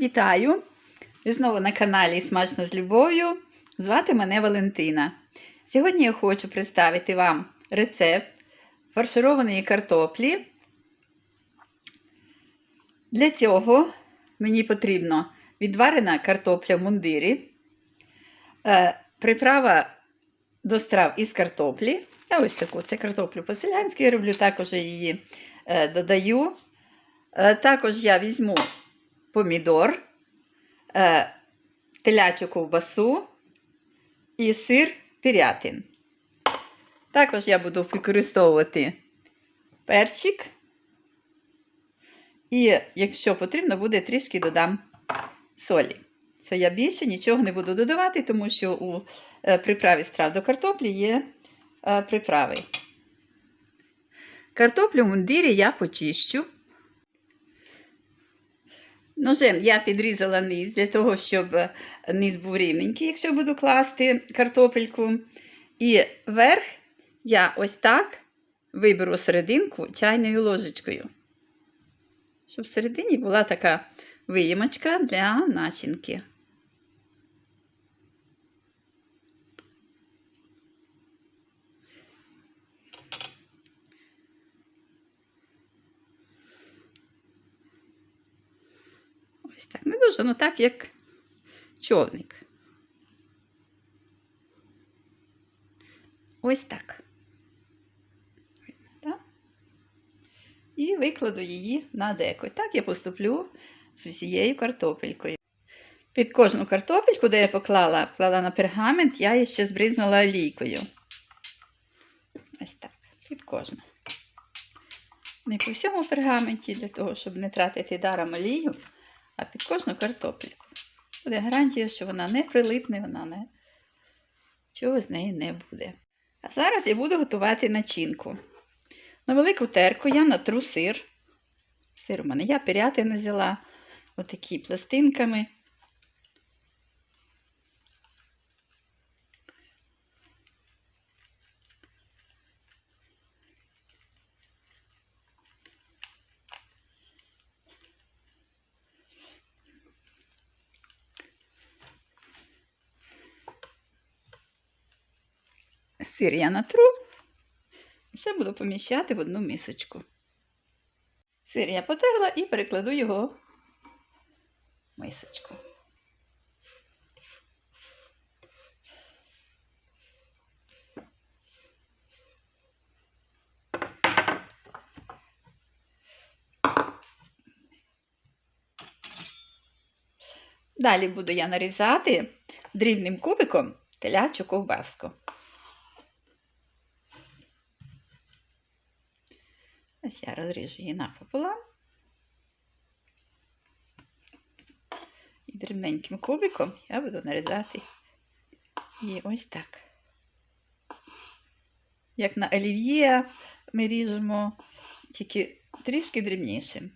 Вітаю! Ви знову на каналі Смачно з любов'ю. Звати мене Валентина. Сьогодні я хочу представити вам рецепт фаршированої картоплі. Для цього мені потрібно відварена картопля в мундирі, е, приправа до страв із картоплі. Я ось таку це картоплю по-селянськи роблю, також її е, додаю. Е, Також я візьму помідор, е, телячу ковбасу і сир пірятин. Також я буду використовувати перчик. І, якщо потрібно, буде трішки додам солі. Це я більше нічого не буду додавати, тому що у е, приправі страв до картоплі є е, приправи. Картоплю в мундирі я почищу. Ножем я підрізала низ для того, щоб низ був рівненький, якщо буду класти картопельку. І верх я ось так виберу серединку чайною ложечкою. Щоб всередині була така виємочка для начинки. Ось так. Не дуже, ну так, як човник. Ось так. І викладу її на деко. Так я поступлю з усією картопелькою. Під кожну картопельку, де я поклала, поклала на пергамент, я її ще збризнула олійкою. Ось так, під кожну. Не по всьому пергаменті, для того, щоб не тратити даром олію, а під кожну картопельку. Буде гарантія, що вона не прилипне, вона не чого з неї не буде. А зараз я буду готувати начинку. На велику терку я натру сир. Сир у мене я пірятини взяла отакі пластинками. Сир я натру. Все буду поміщати в одну мисочку. Сир я потерла і перекладу його в мисочку. Далі буду я нарізати дрібним кубиком телячу ковбаску. Ось я розріжу її напополам. І дрібненьким кубиком я буду нарізати її ось так. Як на олів'є ми ріжемо, тільки трішки дрібнішим.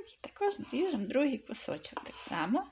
Так, і також ріжемо другий кусочок так само.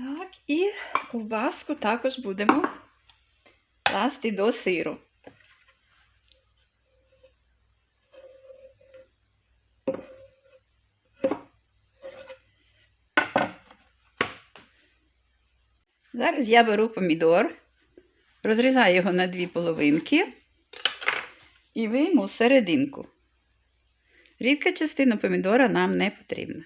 Так, і ковбаску також будемо класти до сиру. Зараз я беру помідор, розрізаю його на дві половинки і вийму серединку. Рідка частина помідора нам не потрібна.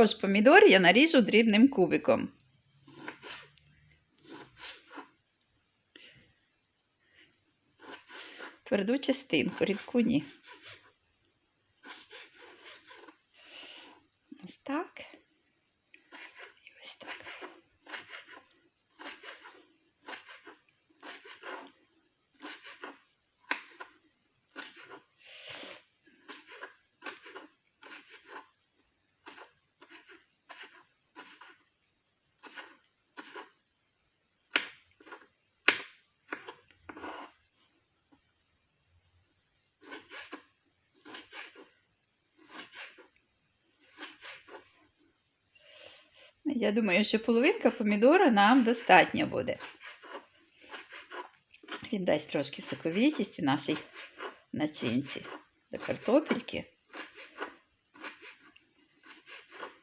Також помідор я наріжу дрібним кубиком. Тверду частинку, рідку ні. Ось так. Я думаю, що половинка помідора нам достатньо буде. Він дасть трошки соковітісті нашій начинці до картопельки.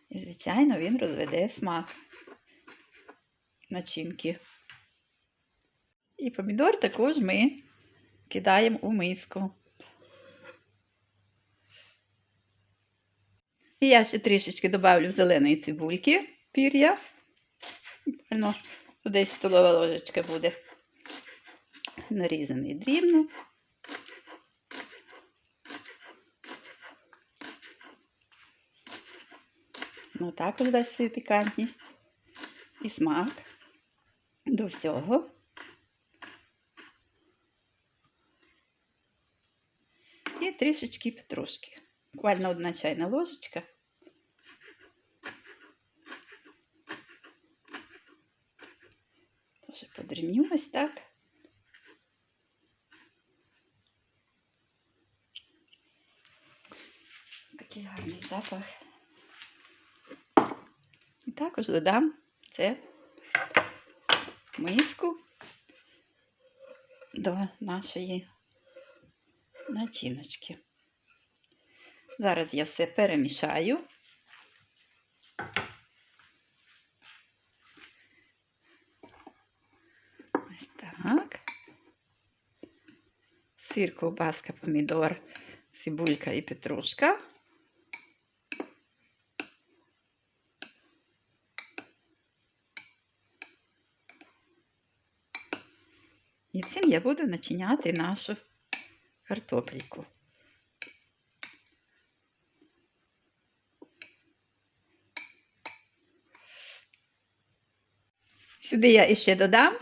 І, звичайно, він розведе смак начинки. І помідор також ми кидаємо у миску. І я ще трішечки добавлю зеленої цибульки пір'я. Буквально десь столова ложечка буде нарізаний дрібно. Ну, також дасть свою пікантність і смак до всього. І трішечки петрушки. Буквально одна чайна ложечка. Тоже подрібню ось так. Такий гарний запах. І також додам це миску до нашої начиночки. Зараз я все перемішаю. Ось так. Сир, ковбаска, помідор, цибулька і петрушка. І цим я буду начиняти нашу картопельку. Сюди я іще додам.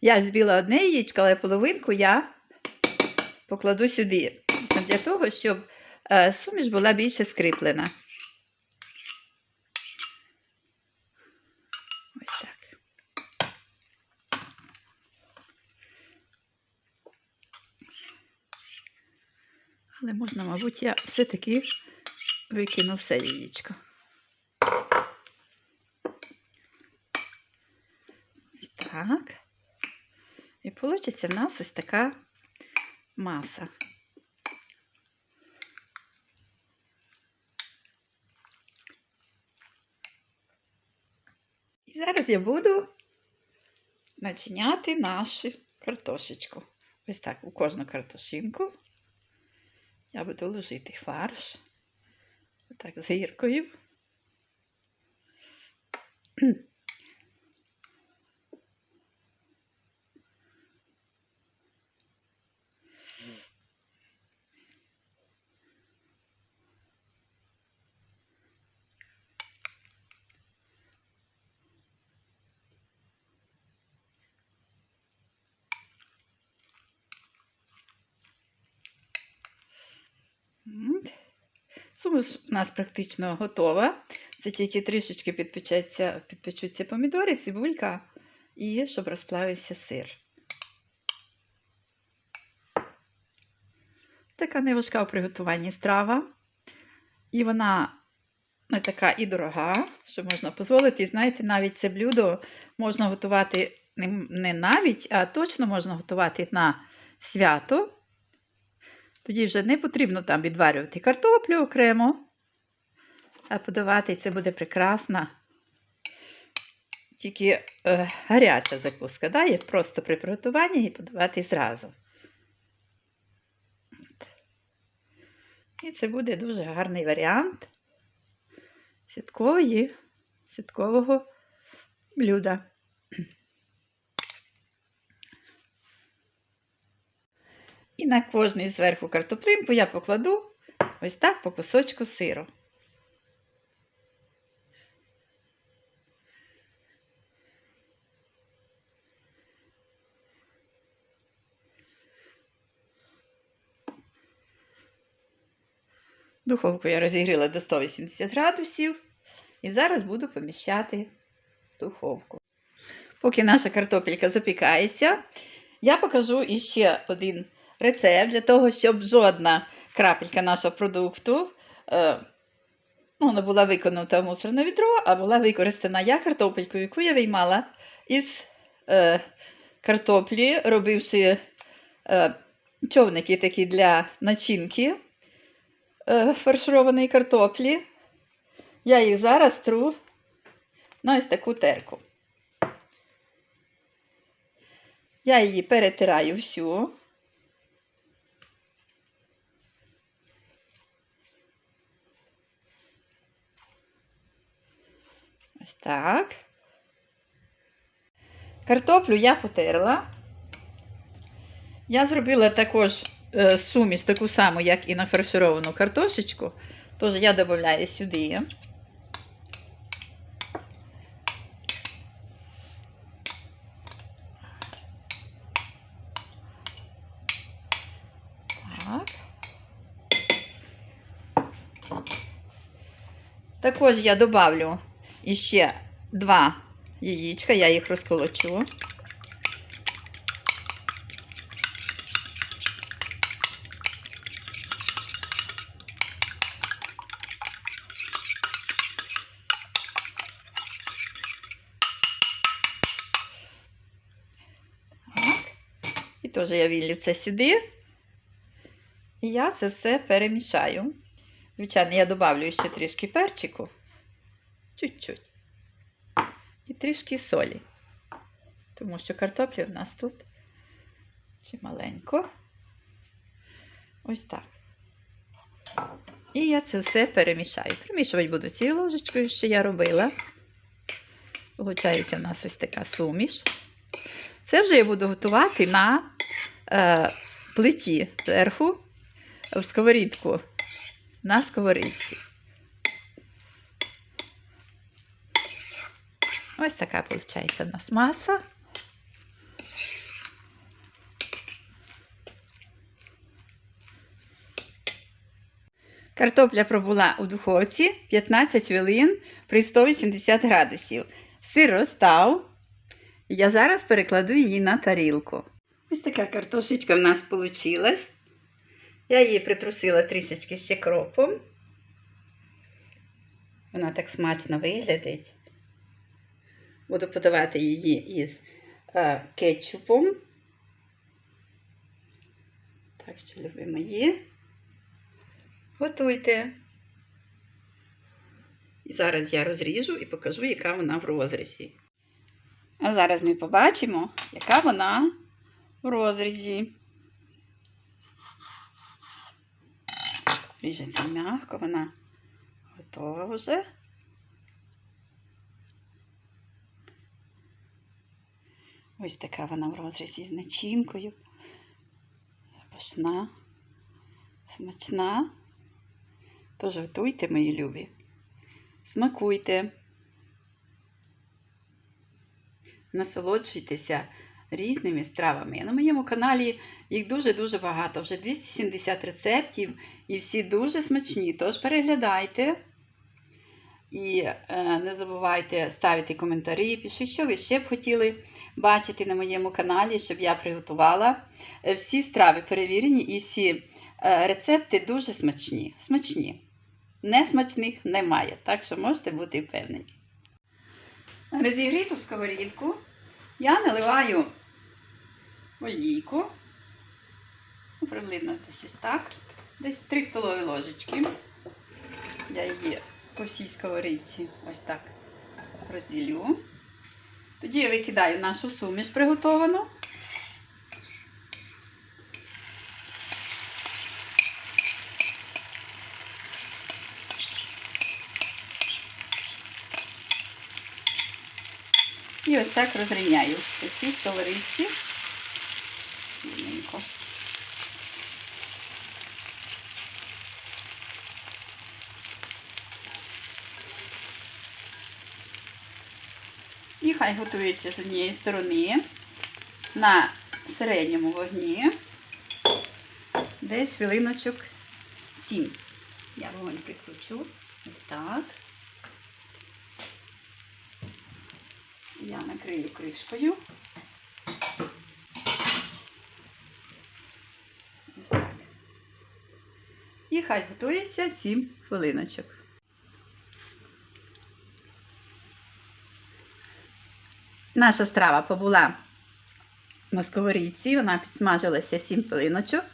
Я збила одне яєчко, але половинку я покладу сюди. Для того, щоб е, суміш була більше скріплена. Ось так. Але можна, мабуть, я все-таки викину все яєчко. Ось так. І вийде в нас ось така маса. І зараз я буду начиняти нашу картошечку. Ось так у кожну картошинку я буду ложити фарш. Отак з гіркою. Суміш у нас практично готова. Це тільки трішечки підпечеться, підпечуться помідори, цибулька і щоб розплавився сир. Така неважка у приготуванні страва. І вона не така і дорога, що можна дозволити. І знаєте, навіть це блюдо можна готувати не навіть, а точно можна готувати на свято. Тоді вже не потрібно там відварювати картоплю окремо, а подавати це буде прекрасна, тільки е, гаряча закуска, да? є просто при приготуванні і подавати зразу. І це буде дуже гарний варіант святкової, святкового блюда. І на кожний зверху картоплинку я покладу ось так по кусочку сиру. Духовку я розігріла до 180 градусів і зараз буду поміщати духовку. Поки наша картопелька запікається, я покажу іще один рецепт для того, щоб жодна крапелька нашого продукту е, ну, не була виконана в мусорне відро, а була використана я картопельку, яку я виймала із е, картоплі, робивши е, човники такі для начинки е, фаршированої картоплі. Я їх зараз тру на ось таку терку. Я її перетираю всю. Ось так. Картоплю я потерла. Я зробила також е, суміш таку саму, як і на фаршировану картошечку. Тож я додаю сюди. Так. Також я добавлю іще два яєчка, я їх розколочу. І теж я віллю це сюди. І я це все перемішаю. Звичайно, я добавлю ще трішки перчику. Чуть-чуть. І трішки солі. Тому що картоплі в нас тут чималенько. Ось так. І я це все перемішаю. Перемішувати буду цією ложечкою, що я робила. Получається, у нас ось така суміш. Це вже я буду готувати на е, плиті зверху в сковорідку. На сковорідці. Ось така виходить у нас маса. Картопля пробула у духовці 15 хвилин при 180 градусів. Сир розстав. Я зараз перекладу її на тарілку. Ось така картошечка в нас вийшла. Я її притрусила трішечки ще кропом. Вона так смачно виглядить. Буду подавати її із е, кетчупом. Так що, любі мої, готуйте. І зараз я розріжу і покажу, яка вона в розрізі. А зараз ми побачимо, яка вона в розрізі. Ріжеться м'яко, вона готова вже. Ось така вона в розрізі з начинкою. Запашна, смачна. Тож готуйте, мої любі. Смакуйте. Насолоджуйтеся різними стравами. На моєму каналі їх дуже-дуже багато, вже 270 рецептів, і всі дуже смачні. Тож переглядайте. І е, не забувайте ставити коментарі, пишіть, що ви ще б хотіли бачити на моєму каналі, щоб я приготувала. Е, Всі страви перевірені і всі е, рецепти дуже смачні. Смачні. Несмачних немає, так що можете бути впевнені. Розігріту сковорідку я наливаю олійку. Ну, приблизно десь так. Десь 3 столові ложечки. Я її по всій сковорідці ось так розділю. Тоді я викидаю нашу суміш приготовану. І ось так розрівняю по цій сковорідці. Хай готується з однієї сторони на середньому вогні. Десь хвилиночок 7. Я вогонь прикручу. Ось так. Я накрию кришкою. Ось так. І хай готується 7 хвилиночок. Наша страва побула на сковорідці, вона підсмажилася 7 хвилиночок.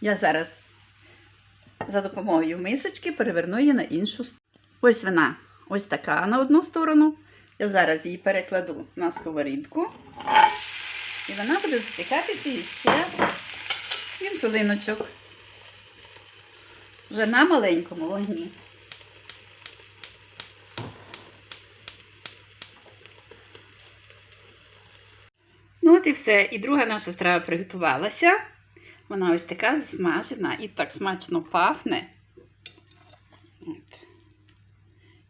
Я зараз за допомогою мисочки переверну її на іншу сторону. Ось вона ось така на одну сторону. Я зараз її перекладу на сковорідку. І вона буде запікатися ще 7 хвилиночок. Вже на маленькому вогні. І все. І друга наша страва приготувалася. Вона ось така засмажена і так смачно пахне. От.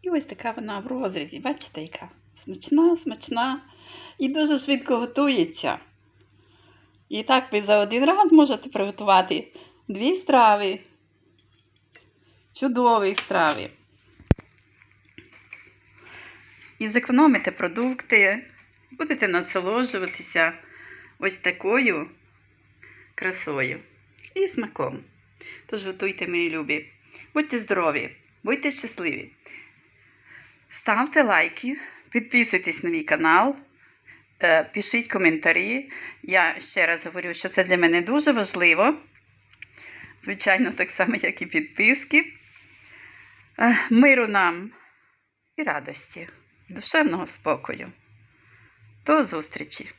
І ось така вона в розрізі. Бачите, яка смачна, смачна і дуже швидко готується. І так ви за один раз можете приготувати дві страви. Чудові страви. І зекономите продукти, будете насолоджуватися ось такою красою і смаком. Тож готуйте, мої любі. Будьте здорові, будьте щасливі. Ставте лайки, підписуйтесь на мій канал, е, пишіть коментарі. Я ще раз говорю, що це для мене дуже важливо. Звичайно, так само, як і підписки. Е, Миру нам і радості, душевного спокою. До зустрічі!